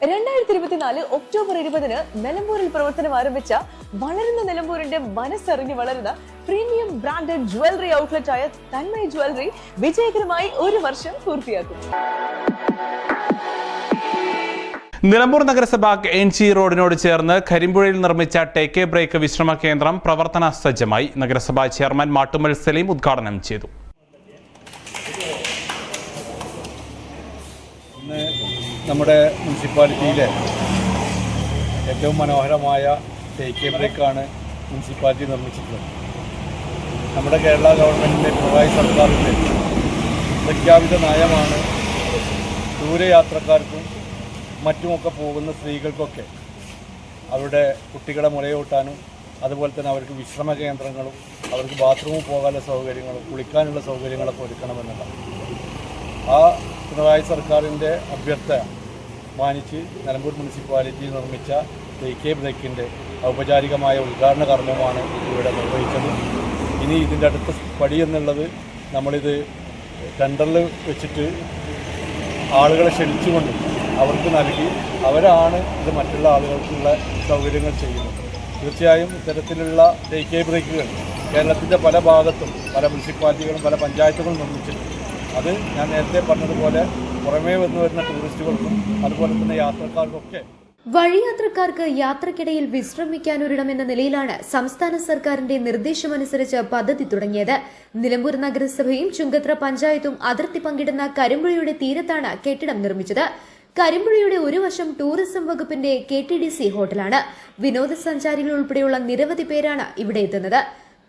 രണ്ടായിരത്തി ഇരുപത്തിനാല് ഒക്ടോബർ ഇരുപതിന് നിലമ്പൂരിൽ പ്രവർത്തനം ആരംഭിച്ച വളരുന്ന നിലമ്പൂരിന്റെ മനസ്സറിഞ്ഞ് വളരുന്ന പ്രീമിയം ബ്രാൻഡഡ് ജ്വല്ലറി ഔട്ട്ലെറ്റ് ആയ തന്മയ ജ്വല്ലറി വിജയകരമായി ഒരു വർഷം പൂർത്തിയാക്കും. നിലമ്പൂർ നഗരസഭ എൻ ജി റോഡിനോട് ചേർന്ന് കരിമ്പുഴയിൽ നിർമ്മിച്ച ടേക്ക് എ ബ്രേക്ക് വിശ്രമ കേന്ദ്രം പ്രവർത്തന സജ്ജമായി. നഗരസഭാ ചെയർമാൻ മാട്ടുമൽ സലീം ഉദ്ഘാടനം ചെയ്തു. നമ്മുടെ മുനിസിപ്പാലിറ്റിയിലെ ഏറ്റവും മനോഹരമായ ടേക്ക് എ ബ്രേക്കാണ് മുനിസിപ്പാലിറ്റി നിർമ്മിച്ചിട്ടുള്ളത്. നമ്മുടെ കേരള ഗവൺമെന്റിന്റെ പിണറായി സർക്കാരിന്റെ പ്രഖ്യാപിത നയമാണ് ദൂരയാത്രക്കാർക്കും മറ്റുമൊക്കെ പോകുന്ന സ്ത്രീകൾക്കൊക്കെ അവരുടെ കുട്ടികളെ മുലയൂട്ടാനും അതുപോലെ തന്നെ അവർക്ക് വിശ്രമ കേന്ദ്രങ്ങളും അവർക്ക് ബാത്റൂമിൽ പോകാനുള്ള സൗകര്യങ്ങളും കുളിക്കാനുള്ള സൗകര്യങ്ങളൊക്കെ ഒരുക്കണമെന്നുള്ളതാണ്. ആ പിണറായി സർക്കാരിന്റെ അഭ്യർത്ഥന മാനിച്ച് നിലമ്പൂർ മുനിസിപ്പാലിറ്റിയിൽ നിർമ്മിച്ച കെ ബ്രേക്കിന്റെ ഔപചാരികമായ ഉദ്ഘാടന കർമ്മമാണ് ഇവിടെ നിർവഹിച്ചത്. ഇനി ഇതിന്റെ അടുത്ത പടി എന്നുള്ളത് നമ്മളിത് ടെൻഡറിൽ വെച്ചിട്ട് ആളുകളെ ക്ഷണിച്ചുകൊണ്ട് അവർക്ക് നൽകി അവരാണ് ഇത് മറ്റുള്ള ആളുകൾക്കുള്ള സൗകര്യങ്ങൾ ചെയ്യുന്നത്. തീർച്ചയായും ഇത്തരത്തിലുള്ള ടേക്ക് കെ ബ്രേക്കുകൾ കേരളത്തിന്റെ പല ഭാഗത്തും പല മുനിസിപ്പാലിറ്റികളും പല പഞ്ചായത്തുകളും നിർമ്മിച്ചിട്ടുണ്ട്. അത് ഞാൻ നേരത്തെ പറഞ്ഞതുപോലെ പുറമേ വന്നു വരുന്ന ടൂറിസ്റ്റുകൾക്കും അതുപോലെ തന്നെ യാത്രക്കാർക്കൊക്കെ വഴിയാത്രക്കാർക്ക് യാത്രക്കിടയിൽ വിശ്രമിക്കാനൊരിടമെന്ന നിലയിലാണ് സംസ്ഥാന സർക്കാരിന്റെ നിർദ്ദേശമനുസരിച്ച് പദ്ധതി തുടങ്ങിയത്. നിലമ്പൂർ നഗരസഭയും ചുങ്കത്ര പഞ്ചായത്തും അതിർത്തി പങ്കിടുന്ന കരിമ്പുഴയുടെ തീരത്താണ് കെട്ടിടം നിർമ്മിച്ചത്. കരിമ്പുഴയുടെ ഒരു വശം ടൂറിസം വകുപ്പിന്റെ കെ ഹോട്ടലാണ്. വിനോദസഞ്ചാരികൾ ഉൾപ്പെടെയുള്ള നിരവധി പേരാണ് ഇവിടെ എത്തുന്നത്.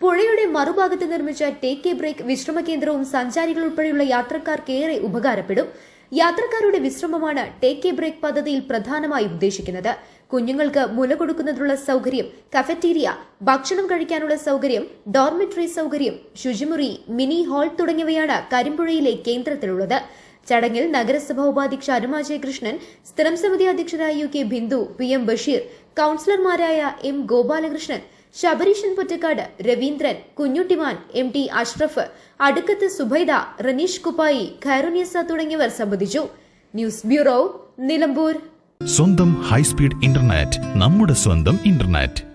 പുഴയുടെ മറുഭാഗത്ത് നിർമ്മിച്ച ടേക്ക് എ ബ്രേക്ക് വിശ്രമ കേന്ദ്രവും സഞ്ചാരികൾ ഉൾപ്പെടെയുള്ള യാത്രക്കാർക്ക് ഏറെ ഉപകാരപ്പെടും. യാത്രക്കാരുടെ വിശ്രമമാണ് ടേക്ക് എ ബ്രേക്ക് പദ്ധതിയിൽ പ്രധാനമായി ഉദ്ദേശിക്കുന്നത്. കുഞ്ഞുങ്ങൾക്ക് മുല കൊടുക്കുന്നതിനുള്ള സൗകര്യം കഫറ്റീരിയ ഭക്ഷണം കഴിക്കാനുള്ള സൗകര്യം ഡോർമിറ്ററി സൗകര്യം ശുചിമുറി മിനി ഹാൾ തുടങ്ങിയവയാണ് കരിമ്പുഴയിലെ കേന്ദ്രത്തിലുള്ളത്. ചടങ്ങിൽ നഗരസഭാ ഉപാധ്യക്ഷ അരുമ കൃഷ്ണൻ സ്ഥിരം സമിതി അധ്യക്ഷനായ U K Bindu P M Basheer കൌൺസിലർമാരായ M Gopalakrishnan Shabareeshan Pottakkad Raveendran Kunjuttiman M T Ashraf Adukkath Zubaida Raneesh Kuppayi Khairuniyasa തുടങ്ങിയവർ സംബന്ധിച്ചു. News bureau Nilambur. സ്വന്തം ഹൈസ്പീഡ് ഇന്റർനെറ്റ് നമ്മുടെ സ്വന്തം ഇന്റർനെറ്റ്.